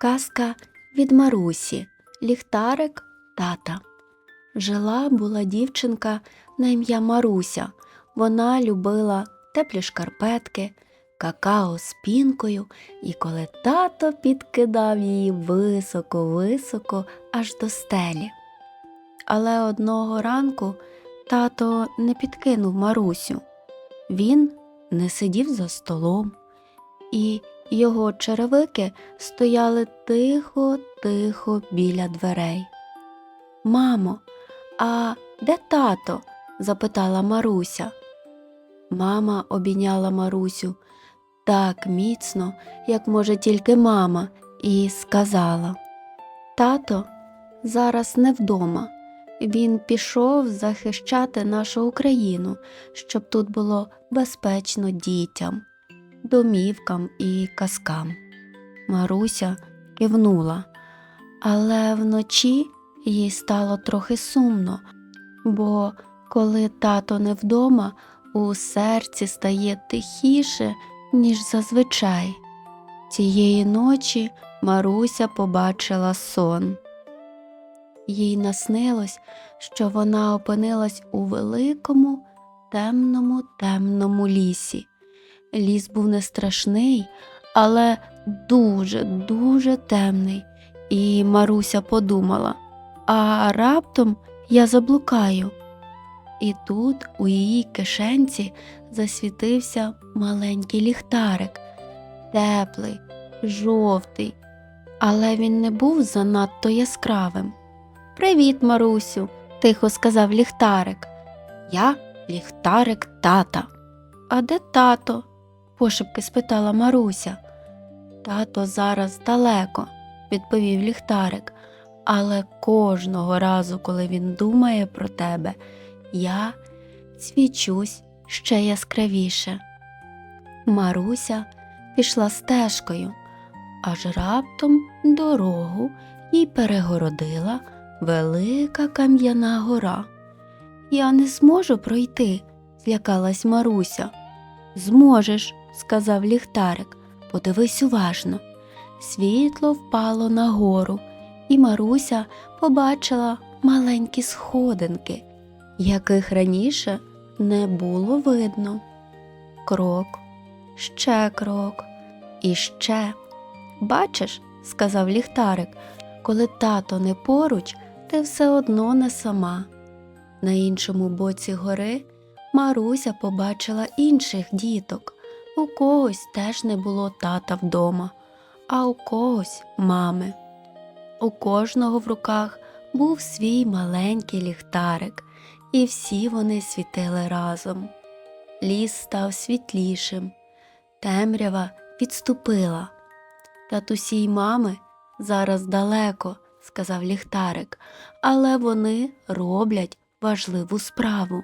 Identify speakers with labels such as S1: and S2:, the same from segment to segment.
S1: Казка від Марусі, ліхтарик тата. Жила була дівчинка на ім'я Маруся. Вона любила теплі шкарпетки, какао з пінкою, і коли тато підкидав її високо-високо аж до стелі. Але одного ранку тато не підкинув Марусю. Він не сидів за столом, і його черевики стояли тихо-тихо біля дверей. Мамо, а де тато? запитала Маруся. Мама обійняла Марусю так міцно, як може тільки мама, і сказала Тато зараз не вдома. Він пішов захищати нашу Україну, щоб тут було безпечно дітям, домівкам і казкам. Маруся кивнула, але вночі їй стало трохи сумно, бо коли тато не вдома, у серці стає тихіше, ніж зазвичай. Цієї ночі Маруся побачила сон. Їй наснилось, що вона опинилась у великому, темному, темному лісі. Ліс був не страшний, але дуже, дуже темний, і Маруся подумала, а раптом я заблукаю. І тут у її кишенці засвітився маленький ліхтарик, теплий, жовтий, але він не був занадто яскравим. Привіт, Марусю, тихо сказав ліхтарик. Я ліхтарик тата. А де тато? Пошепки спитала Маруся. Тато зараз далеко, відповів ліхтарик, але кожного разу, коли він думає про тебе, я свічусь ще яскравіше. Маруся пішла стежкою, аж раптом дорогу їй перегородила велика кам'яна гора. Я не зможу пройти, злякалась Маруся. Зможеш, сказав ліхтарик, подивись уважно. Світло впало на гору, і Маруся побачила маленькі сходинки, яких раніше не було видно. Крок, ще крок і ще. Бачиш, сказав ліхтарик, коли тато не поруч, ти все одно не сама. На іншому боці гори Маруся побачила інших діток. У когось теж не було тата вдома, а у когось мами. У кожного в руках був свій маленький ліхтарик, і всі вони світили разом. Ліс став світлішим, темрява відступила. Татусі й мами зараз далеко, сказав ліхтарик, але вони роблять важливу справу.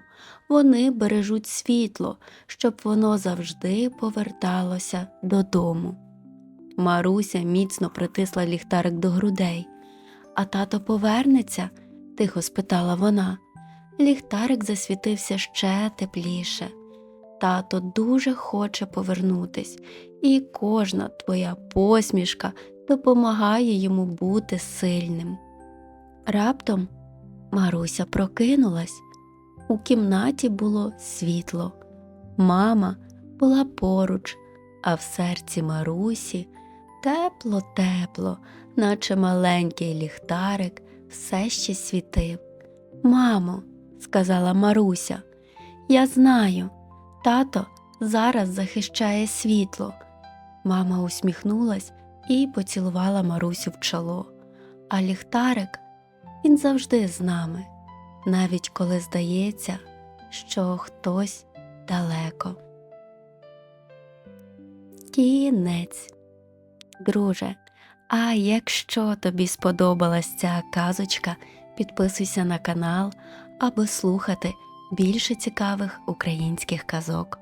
S1: Вони бережуть світло, щоб воно завжди поверталося додому. Маруся міцно притисла ліхтарик до грудей. А тато повернеться? тихо спитала вона. Ліхтарик засвітився ще тепліше. Тато дуже хоче повернутись, і кожна твоя посмішка допомагає йому бути сильним. Раптом Маруся прокинулась. У кімнаті було світло. Мама була поруч, а в серці Марусі тепло-тепло, наче маленький ліхтарик все ще світив. Мамо, сказала Маруся, я знаю, тато зараз захищає світло. Мама усміхнулась і поцілувала Марусю в чоло. А ліхтарик він завжди з нами, навіть коли здається, що хтось далеко. Кінець. Друже, а якщо тобі сподобалась ця казочка, підписуйся на канал, аби слухати більше цікавих українських казок.